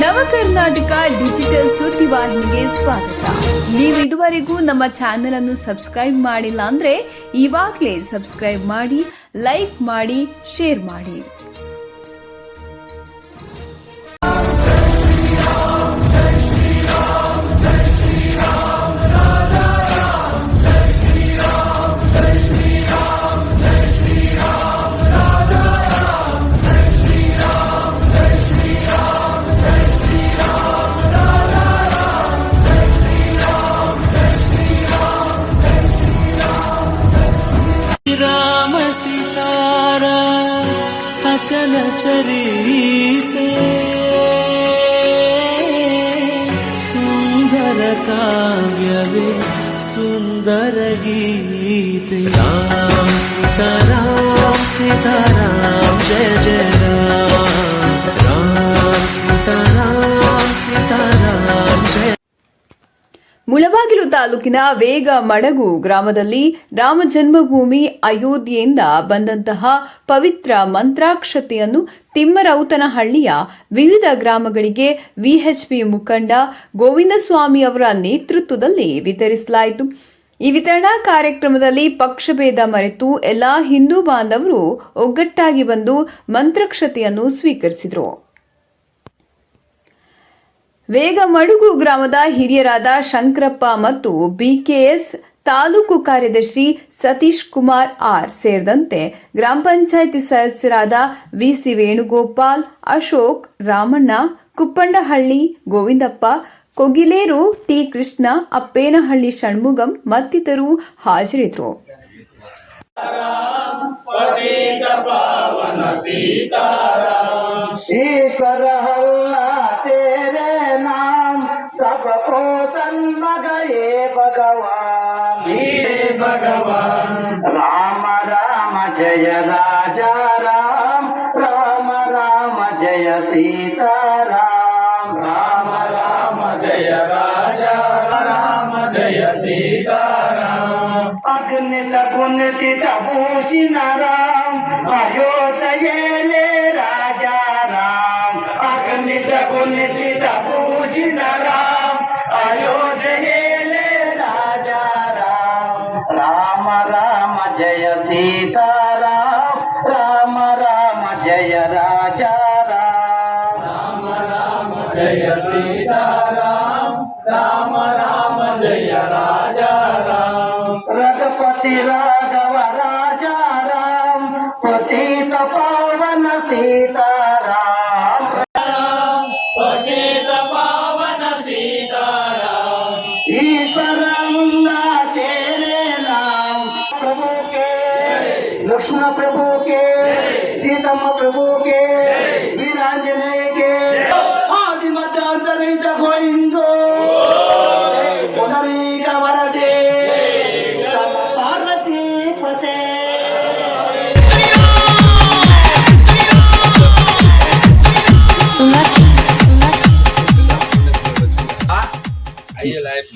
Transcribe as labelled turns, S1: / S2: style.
S1: ನವ ಕರ್ನಾಟಕ ಡಿಜಿಟಲ್ ಸುದ್ದಿವಾಹಿನಿಗೆ ಸ್ವಾಗತ. ನೀವು ಇದುವರೆಗೂ ನಮ್ಮ ಚಾನೆಲ್ ಅನ್ನು ಸಬ್ಸ್ಕ್ರೈಬ್ ಮಾಡಿಲ್ಲ ಅಂದ್ರೆ ಇವಾಗಲೇ ಸಬ್ಸ್ಕ್ರೈಬ್ ಮಾಡಿ, ಲೈಕ್ ಮಾಡಿ, ಶೇರ್ ಮಾಡಿ.
S2: चरिते सुन्दर काव्यवे सुन्दर गीते राम सीताराम सीताराम जय जय
S1: ಮುಳಬಾಗಿಲು ತಾಲೂಕಿನ ವೇಗ ಮಡಗು ಗ್ರಾಮದಲ್ಲಿ ರಾಮ ಜನ್ಮಭೂಮಿ ಅಯೋಧ್ಯೆಯಿಂದ ಬಂದಂತಹ ಪವಿತ್ರ ಮಂತ್ರಾಕ್ಷತೆಯನ್ನು ತಿಮ್ಮರೌತನಹಳ್ಳಿಯ ವಿವಿಧ ಗ್ರಾಮಗಳಿಗೆ ವಿಎಚ್ಪಿ ಮುಖಂಡ ಗೋವಿಂದಸ್ವಾಮಿ ಅವರ ನೇತೃತ್ವದಲ್ಲಿ ವಿತರಿಸಲಾಯಿತು. ಈ ವಿತರಣಾ ಕಾರ್ಯಕ್ರಮದಲ್ಲಿ ಪಕ್ಷಭೇದ ಮರೆತು ಎಲ್ಲಾ ಹಿಂದೂ ಬಾಂಧವರು ಒಗ್ಗಟ್ಟಾಗಿ ಬಂದು ಮಂತ್ರಕ್ಷತೆಯನ್ನು ಸ್ವೀಕರಿಸಿದರು. ವೇಗ ಮಡುಗು ಗ್ರಾಮದ ಹಿರಿಯರಾದ ಶಂಕರಪ್ಪ ಮತ್ತು ಬಿಕೆಎಸ್ ತಾಲೂಕು ಕಾರ್ಯದರ್ಶಿ ಸತೀಶ್ ಕುಮಾರ್ ಆರ್ ಸೇರಿದಂತೆ ಗ್ರಾಮ ಪಂಚಾಯಿತಿ ಸದಸ್ಯರಾದ ವಿಸಿ ವೇಣುಗೋಪಾಲ್ ಅಶೋಕ್ ರಾಮಣ್ಣ ಕುಪ್ಪಂಡಹಳ್ಳಿ ಗೋವಿಂದಪ್ಪ ಕೊಗಿಲೇರು ಟಿ ಕೃಷ್ಣ ಅಪ್ಪೇನಹಳ್ಳಿ ಷಣ್ಮುಗಂ ಮತ್ತಿತರರು
S3: ಹಾಜರಿದ್ರು सबको सन्मग ये भगवान हे भगवान राम राम जय राजा राम राम राम जय सीता राम राम राम जय राजा राम जय सीता राम अग्नि गुणति तपोषिण राम अयोध्येले సీతారాం రామ రామ జయ రాజా రామ. రామ జయ సీతారాం రామ రామ జయ రాజా రామ. రఘపతి రాఘవ రాజా రామ పతిత పావన సీతారాం. పతిత సీత లక్ష్మణ ప్రభుకే సీతమ్మ ప్రభుకే వీరాంజనేయకే ఆది మధ్యాంతరిత గోయిందో పునరేక వరదే పార్వతీ పతే
S4: అయ్యే లైఫ్